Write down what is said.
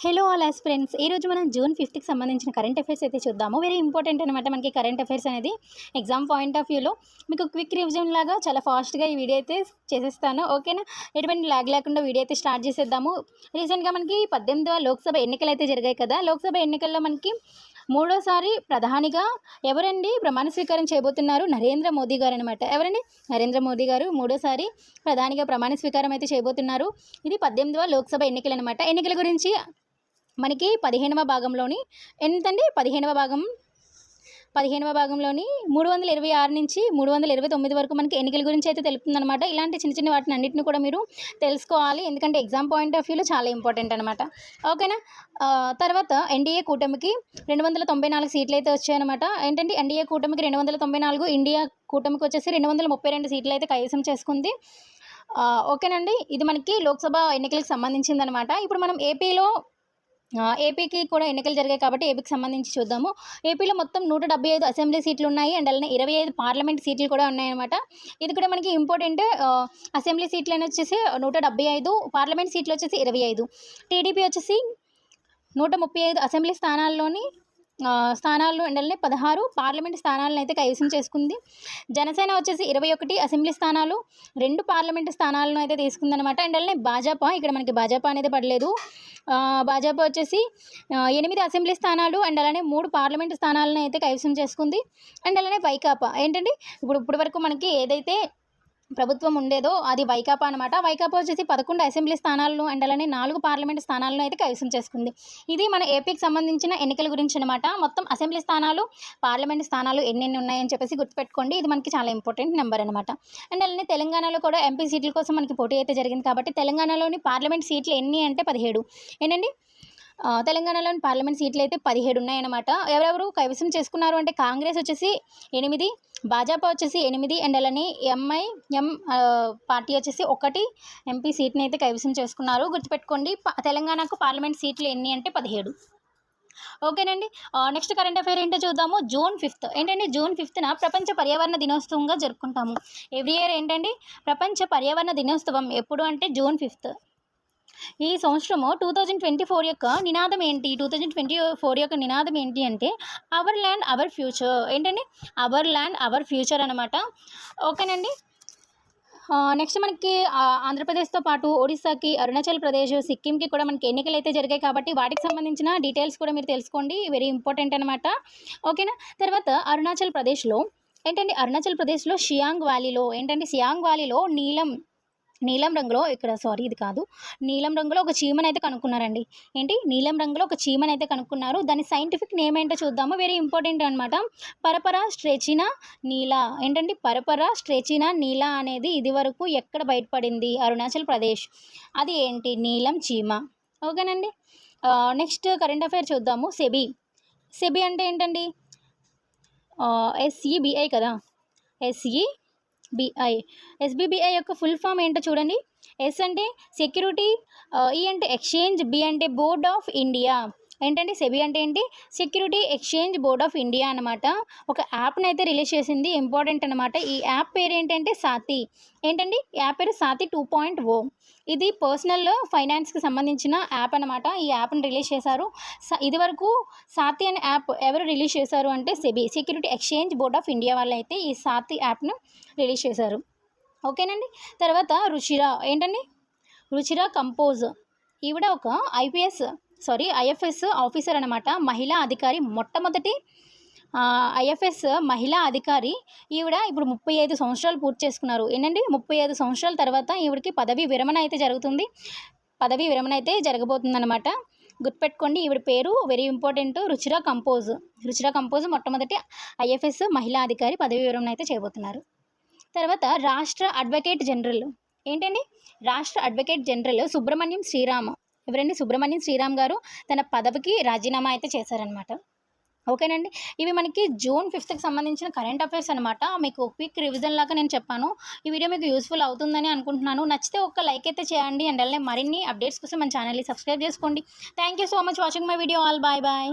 Hello all as friends ఈరోజు మనం June ఫిఫ్త్కి సంబంధించిన కరెంట్ అఫైర్స్ అయితే చూద్దాము. వెరీ ఇంపార్టెంట్ అనమాట మనకి కరెంట్ అఫైర్స్ అనేది. ఎగ్జామ్ పాయింట్ ఆఫ్ వ్యూలో మీకు క్విక్ రివిజన్ లాగా చాలా ఫాస్ట్గా ఈ వీడియో అయితే చేసేస్తాను. ఓకేనా ఎటువంటి ల్యాగ్ లేకుండా వీడియో అయితే స్టార్ట్ చేసేద్దాము. రీసెంట్గా మనకి పద్దెనిమిదవ లోక్సభ ఎన్నికలు అయితే జరిగాయి కదా? లోక్సభ ఎన్నికల్లో మనకి మూడోసారి ప్రధానిగా ఎవరండి ప్రమాణ స్వీకారం చేయబోతున్నారు? నరేంద్ర మోదీ గారు అనమాట ఎవరండి? నరేంద్ర మోదీ గారు మూడోసారి ప్రధానిగా ప్రమాణ స్వీకారం అయితే చేయబోతున్నారు. ఇది పద్దెనిమిదవ లోక్సభ ఎన్నికలు అనమాట ఎన్నికల గురించి మనకి పదిహేనవ భాగంలోని ఎంతండి పదిహేనవ భాగం. పదిహేనవ భాగంలోని మూడు వందల ఇరవై ఆరు నుంచి మూడు వందల ఇరవై తొమ్మిది వరకు మనకి ఎన్నికల గురించి అయితే తెలుపుతుందనమాట ఇలాంటి చిన్న చిన్న వాటిని అన్నింటిని కూడా మీరు తెలుసుకోవాలి. ఎందుకంటే ఎగ్జామ్ పాయింట్ ఆఫ్ వ్యూలో చాలా ఇంపార్టెంట్ అనమాట ఓకేనా? తర్వాత ఎన్డీఏ కూటమికి రెండు వందల తొంభై నాలుగు సీట్లు అయితే వచ్చాయన్నమాట. ఏంటంటే ఎన్డీఏ కూటమికి రెండు వందల తొంభై నాలుగు ఇండియా కూటమికి వచ్చేసి రెండు వందల ముప్పై రెండు సీట్లు అయితే కైవసం చేసుకుంది. ఓకేనండి? ఇది మనకి లోక్సభ ఎన్నికలకు సంబంధించింది అనమాట ఇప్పుడు మనం ఏపీలో ఏపీకి కూడా ఎన్నికలు జరిగాయి కాబట్టి ఏపీకి సంబంధించి చూద్దాము. ఏపీలో మొత్తం నూట డెబ్బై ఐదు అసెంబ్లీ సీట్లు ఉన్నాయి. అండ్ అలానే ఇరవై ఐదు పార్లమెంట్ సీట్లు కూడా ఉన్నాయన్నమాట. ఇది కూడా మనకి ఇంపార్టెంట్ అసెంబ్లీ సీట్లు అని వచ్చేసి నూట డెబ్బై ఐదు పార్లమెంట్ సీట్లు వచ్చేసి ఇరవై ఐదు. టీడీపీ వచ్చేసి నూట ముప్పై ఐదు అసెంబ్లీ స్థానాల్లోని ఆ, స్థానాలు పదహారు పార్లమెంట్ స్థానాలను అయితే కైవసం చేసుకుంది. జనసేన వచ్చేసి ఇరవై ఒకటి అసెంబ్లీ స్థానాలు రెండు పార్లమెంట్ స్థానాలను అయితే తీసుకుందనమాట అండ్ భాజపా ఇక్కడ మనకి భాజపా అనేది పడలేదు. భాజపా వచ్చేసి ఎనిమిది అసెంబ్లీ స్థానాలు అండ్ అలానే మూడు పార్లమెంట్ స్థానాలను అయితే కైవసం చేసుకుంది. అండ్ అలానే వైకాపా. ఏంటంటే ఇప్పుడు ఇప్పటి వరకు మనకి ఏదైతే ప్రభుత్వం ఉండేదో అది వైకాపా అనమాట వైకాపా వచ్చేసి పదకొండు అసెంబ్లీ స్థానాలను అండ్ అలానే నాలుగు పార్లమెంట్ స్థానాలను అయితే కైవసం చేసుకుంది. ఇది మన ఏపీకి సంబంధించిన ఎన్నికల గురించి అనమాట మొత్తం అసెంబ్లీ స్థానాలు పార్లమెంట్ స్థానాలు ఎన్నెన్ని ఉన్నాయని చెప్పేసి గుర్తుపెట్టుకోండి. ఇది మనకి చాలా ఇంపార్టెంట్ నెంబర్ అనమాట అండ్ అలానే తెలంగాణలో కూడా ఎంపీ సీట్ల కోసం మనకి పోటీ అయితే జరిగింది కాబట్టి తెలంగాణలోని పార్లమెంట్ సీట్లు ఎన్ని అంటే పదిహేడు. ఏంటండి? తెలంగాణలోని పార్లమెంట్ సీట్లు అయితే పదిహేడు ఉన్నాయన్నమాట ఎవరెవరు కైవసం చేసుకున్నారు అంటే కాంగ్రెస్ వచ్చేసి ఎనిమిది భాజపా వచ్చేసి ఎనిమిది అండ్ అలానే ఎంఐ ఎం పార్టీ వచ్చేసి ఒకటి ఎంపీ సీట్ని అయితే కైవసం చేసుకున్నారు. గుర్తుపెట్టుకోండి ప- తెలంగాణకు పార్లమెంట్ సీట్లు ఎన్ని అంటే పదిహేడు. ఓకేనండి నెక్స్ట్ కరెంట్ అఫైర్ ఏంటో చూద్దాము. June fifth. ఏంటంటే జూన్ ఫిఫ్త్న ప్రపంచ పర్యావరణ దినోత్సవంగా జరుపుకుంటాము. ఎవ్రీ ఇయర్ ఏంటండి ప్రపంచ పర్యావరణ దినోత్సవం ఎప్పుడు అంటే జూన్ ఫిఫ్త్. ఈ సంవత్సరము టూ థౌజండ్ ట్వంటీ ఫోర్ యొక్క నినాదం ఏంటి? టూ థౌజండ్ ట్వంటీ ఫోర్ యొక్క నినాదం ఏంటి అంటే అవర్ ల్యాండ్ అవర్ ఫ్యూచర్ ఏంటండి? అవర్ ల్యాండ్ అవర్ ఫ్యూచర్ అనమాట ఓకేనండి? నెక్స్ట్ మనకి ఆంధ్రప్రదేశ్తో పాటు ఒడిశాకి అరుణాచల్ ప్రదేశ్ సిక్కింకి కూడా మనకి ఎన్నికలు అయితే జరిగాయి కాబట్టి వాటికి సంబంధించిన డీటెయిల్స్ కూడా మీరు తెలుసుకోండి. వెరీ ఇంపార్టెంట్ అనమాట ఓకేనా? తర్వాత అరుణాచల్ ప్రదేశ్లో ఏంటంటే అరుణాచల్ ప్రదేశ్లో షియాంగ్ వ్యాలీలో ఏంటంటే సియాంగ్ వ్యాలీలో నీలం నీలం రంగులో ఇక్కడ సారీ ఇది కాదు. నీలం రంగులో ఒక చీమని అయితే కనుక్కున్నారండి. ఏంటి? నీలం రంగులో ఒక చీమని అయితే కనుక్కున్నారు. దాని సైంటిఫిక్ నేమ్ ఏంటో చూద్దాము. వెరీ ఇంపార్టెంట్ అనమాట పరపరా స్ట్రెచినా నీలా. ఏంటండి? పరపరా స్ట్రెచినా నీలా అనేది ఇది వరకు ఎక్కడ బయటపడింది? అరుణాచల్ ప్రదేశ్. అది ఏంటి? నీలం చీమ. ఓకేనండి? నెక్స్ట్ కరెంట్ అఫైర్ చూద్దాము. సెబీ. సెబీ అంటే ఏంటండి? ఎస్ఈబిఐ కదా. ఎస్ఈ బిఐ ఎస్బిబిఐ యొక్క ఫుల్ ఫామ్ ఏంటో చూడండి. ఎస్ అంటే సెక్యూరిటీ ఈ అంటే ఎక్స్చేంజ్ బి అంటే బోర్డ్ ఆఫ్ ఇండియా ఏంటంటే సెబీ అంటే ఏంటి? Security exchange board of India అనమాట ఒక యాప్ని అయితే రిలీజ్ చేసింది ఇంపార్టెంట్ అనమాట ఈ యాప్ పేరు ఏంటంటే సాతి. ఏంటండి? యాప్ పేరు సాతి టూ పాయింట్ ఓ. ఇది పర్సనల్ ఫైనాన్స్కి సంబంధించిన యాప్ అనమాట ఈ యాప్ని రిలీజ్ చేశారు. ఇది వరకు సాతి అనే యాప్ ఎవరు రిలీజ్ చేశారు అంటే SEBI security exchange board of India వాళ్ళు అయితే ఈ సాతి యాప్ను రిలీజ్ చేశారు. ఓకేనండి? తర్వాత రుచిరా. ఏంటండి? రుచిరా కంపోజ్. ఈవిడ ఒక ఐపీఎస్ సారీ ఐఎఫ్ఎస్ ఆఫీసర్ అనమాట మహిళా అధికారి. మొట్టమొదటి ఐఎఫ్ఎస్ మహిళా అధికారి. ఈవిడ ఇప్పుడు ముప్పై ఐదు సంవత్సరాలు పూర్తి చేసుకున్నారు. ఏంటండి? ముప్పై ఐదు సంవత్సరాల తర్వాత ఈవిడికి పదవి విరమణ అయితే జరుగుతుంది. పదవి విరమణ అయితే జరగబోతుందన్నమాట. గుర్తుపెట్టుకోండి ఈవిడ పేరు వెరీ ఇంపార్టెంట్. రుచిరా కంపోజ్. రుచిరా కంపోజ్ మొట్టమొదటి ఐఎఫ్ఎస్ మహిళా అధికారి పదవి విరమణ అయితే చేయబోతున్నారు. తర్వాత రాష్ట్ర అడ్వకేట్ జనరల్. ఏంటండి? రాష్ట్ర అడ్వకేట్ జనరల్ సుబ్రహ్మణ్యం శ్రీరామ్. ఎవరండి? సుబ్రహ్మణ్యం శ్రీరామ్ గారు తన పదవికి రాజీనామా అయితే చేశారనమాట ఓకేనండి? ఇవి మనకి జూన్ ఫిఫ్త్కి సంబంధించిన కరెంట్ అఫైర్స్ అనమాట మీకు క్విక్ రివిజన్ లాగా నేను చెప్పాను. ఈ వీడియో మీకు యూస్ఫుల్ అవుతుందని అనుకుంటున్నాను. నచ్చితే ఒక లైక్ అయితే చేయండి. అండ్ అలానే మరిన్ని అప్డేట్స్ కోసం మన ఛానల్ని సబ్స్క్రైబ్ చేసుకోండి. Thank you so much watching my video all. Bye bye.